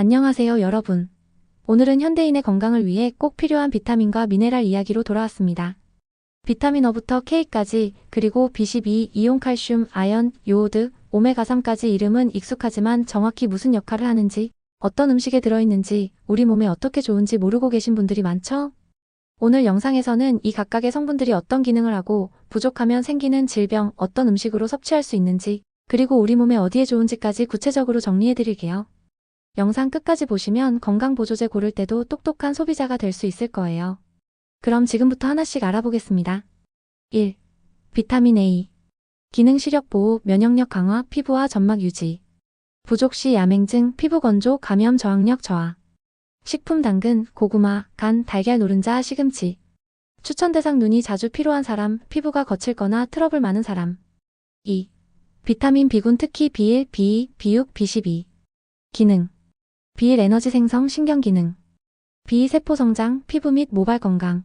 안녕하세요, 여러분. 오늘은 현대인의 건강을 위해 꼭 필요한 비타민과 미네랄 이야기로 돌아왔습니다. 비타민 O부터 K까지, 그리고 B12, 이온칼슘, 아연, 요오드, 오메가3까지 이름은 익숙하지만 정확히 무슨 역할을 하는지, 어떤 음식에 들어있는지, 우리 몸에 어떻게 좋은지 모르고 계신 분들이 많죠? 오늘 영상에서는 이 각각의 성분들이 어떤 기능을 하고, 부족하면 생기는 질병, 어떤 음식으로 섭취할 수 있는지, 그리고 우리 몸에 어디에 좋은지까지 구체적으로 정리해드릴게요. 영상 끝까지 보시면 건강보조제 고를 때도 똑똑한 소비자가 될 수 있을 거예요. 그럼 지금부터 하나씩 알아보겠습니다. 1. 비타민 A. 기능 시력 보호, 면역력 강화, 피부와 점막 유지. 부족 시 야맹증, 피부 건조, 감염 저항력 저하. 식품 당근, 고구마, 간, 달걀 노른자, 시금치. 추천 대상 눈이 자주 피로한 사람, 피부가 거칠거나 트러블 많은 사람. 2. 비타민 B군 특히 B1, B2, B6, B12. 기능. B1 에너지 생성 신경 기능. B2 세포 성장, 피부 및 모발 건강.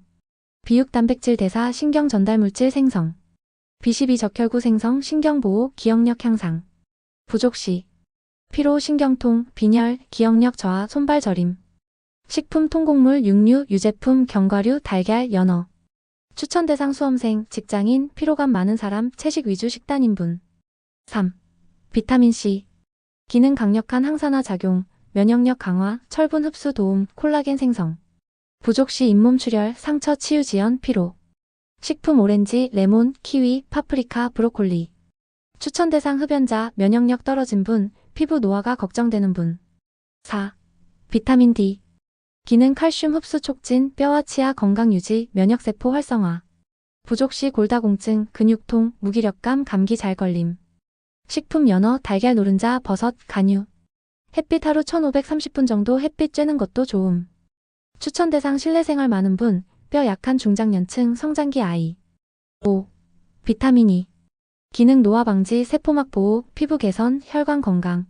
B6 단백질 대사 신경 전달 물질 생성. B12 적혈구 생성 신경 보호 기억력 향상. 부족 시. 피로 신경통, 빈혈, 기억력 저하, 손발 저림. 식품 통곡물, 육류, 유제품, 견과류, 달걀, 연어. 추천 대상 수험생, 직장인, 피로감 많은 사람, 채식 위주 식단 인분. 3. 비타민 C. 기능 강력한 항산화 작용, 면역력 강화, 철분 흡수 도움, 콜라겐 생성. 부족 시 잇몸 출혈, 상처 치유 지연, 피로. 식품 오렌지, 레몬, 키위, 파프리카, 브로콜리. 추천 대상 흡연자, 면역력 떨어진 분, 피부 노화가 걱정되는 분. 4. 비타민 D. 기능 칼슘 흡수 촉진, 뼈와 치아 건강 유지, 면역세포 활성화. 부족 시 골다공증, 근육통, 무기력감, 감기 잘 걸림. 식품 연어, 달걀 노른자, 버섯, 간유. 햇빛 하루 1530분 정도 햇빛 쬐는 것도 좋음. 추천 대상 실내 생활 많은 분, 뼈 약한 중장년층, 성장기 아이. 5. 비타민 E. 기능 노화 방지, 세포막 보호, 피부 개선, 혈관 건강.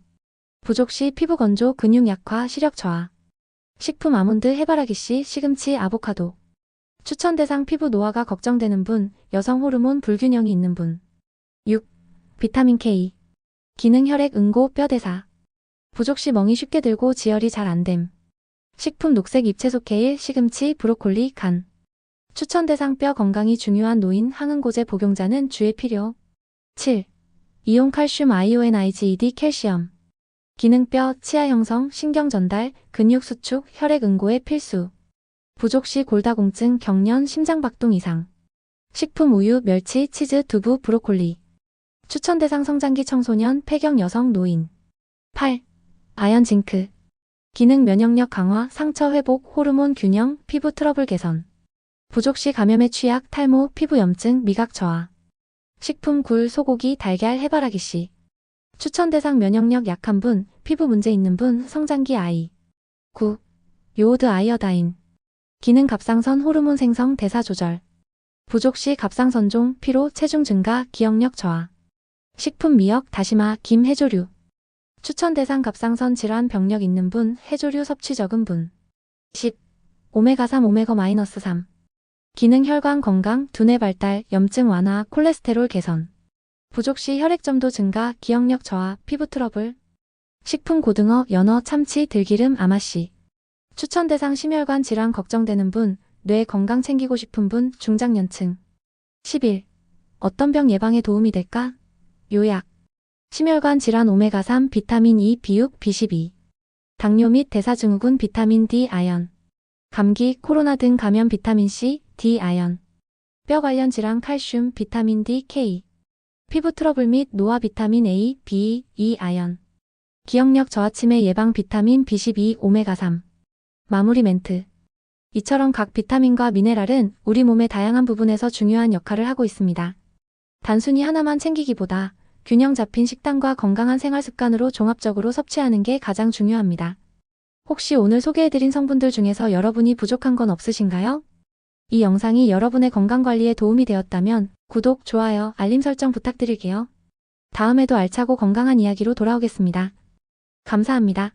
부족 시 피부 건조, 근육 약화, 시력 저하. 식품 아몬드, 해바라기 씨, 시금치, 아보카도. 추천 대상 피부 노화가 걱정되는 분, 여성 호르몬 불균형이 있는 분. 6. 비타민 K. 기능 혈액 응고, 뼈 대사. 부족 시 멍이 쉽게 들고 지혈이 잘 안됨. 식품 녹색 잎채소 케일, 시금치, 브로콜리, 간. 추천 대상 뼈 건강이 중요한 노인 항응고제 복용자는 주의 필요. 7. 이온 칼슘 아이오NIGED 캘시엄. 기능 뼈, 치아 형성, 신경 전달, 근육 수축, 혈액 응고에 필수. 부족 시 골다공증, 경련, 심장박동 이상. 식품 우유, 멸치, 치즈, 두부, 브로콜리. 추천 대상 성장기 청소년, 폐경 여성, 노인. 8. 아연 징크. 기능 면역력 강화, 상처 회복, 호르몬 균형, 피부 트러블 개선. 부족 시 감염에 취약, 탈모, 피부 염증, 미각 저하. 식품 굴, 소고기, 달걀, 해바라기 씨. 추천 대상 면역력 약한 분, 피부 문제 있는 분, 성장기 아이. 9. 요오드 아이어다인. 기능 갑상선 호르몬 생성 대사 조절. 부족 시 갑상선종, 피로, 체중 증가, 기억력 저하. 식품 미역, 다시마, 김, 해조류. 추천 대상 갑상선 질환 병력 있는 분, 해조류 섭취 적은 분. 10. 오메가3 오메가-3. 기능 혈관 건강, 두뇌 발달, 염증 완화, 콜레스테롤 개선. 부족 시 혈액점도 증가, 기억력 저하, 피부 트러블. 식품 고등어, 연어, 참치, 들기름, 아마씨. 추천 대상 심혈관 질환 걱정되는 분, 뇌 건강 챙기고 싶은 분, 중장년층. 11. 어떤 병 예방에 도움이 될까? 요약. 심혈관 질환 오메가3, 비타민 E, B6, B12. 당뇨 및 대사증후군 비타민 D, 아연. 감기, 코로나 등 감염 비타민 C, D, 아연. 뼈 관련 질환 칼슘, 비타민 D, K. 피부 트러블 및 노화 비타민 A, B, E, 아연. 기억력 저하 치매 예방 비타민 B12, 오메가3. 마무리 멘트. 이처럼 각 비타민과 미네랄은 우리 몸의 다양한 부분에서 중요한 역할을 하고 있습니다. 단순히 하나만 챙기기보다 균형 잡힌 식단과 건강한 생활 습관으로 종합적으로 섭취하는 게 가장 중요합니다. 혹시 오늘 소개해드린 성분들 중에서 여러분이 부족한 건 없으신가요? 이 영상이 여러분의 건강관리에 도움이 되었다면 구독, 좋아요, 알림 설정 부탁드릴게요. 다음에도 알차고 건강한 이야기로 돌아오겠습니다. 감사합니다.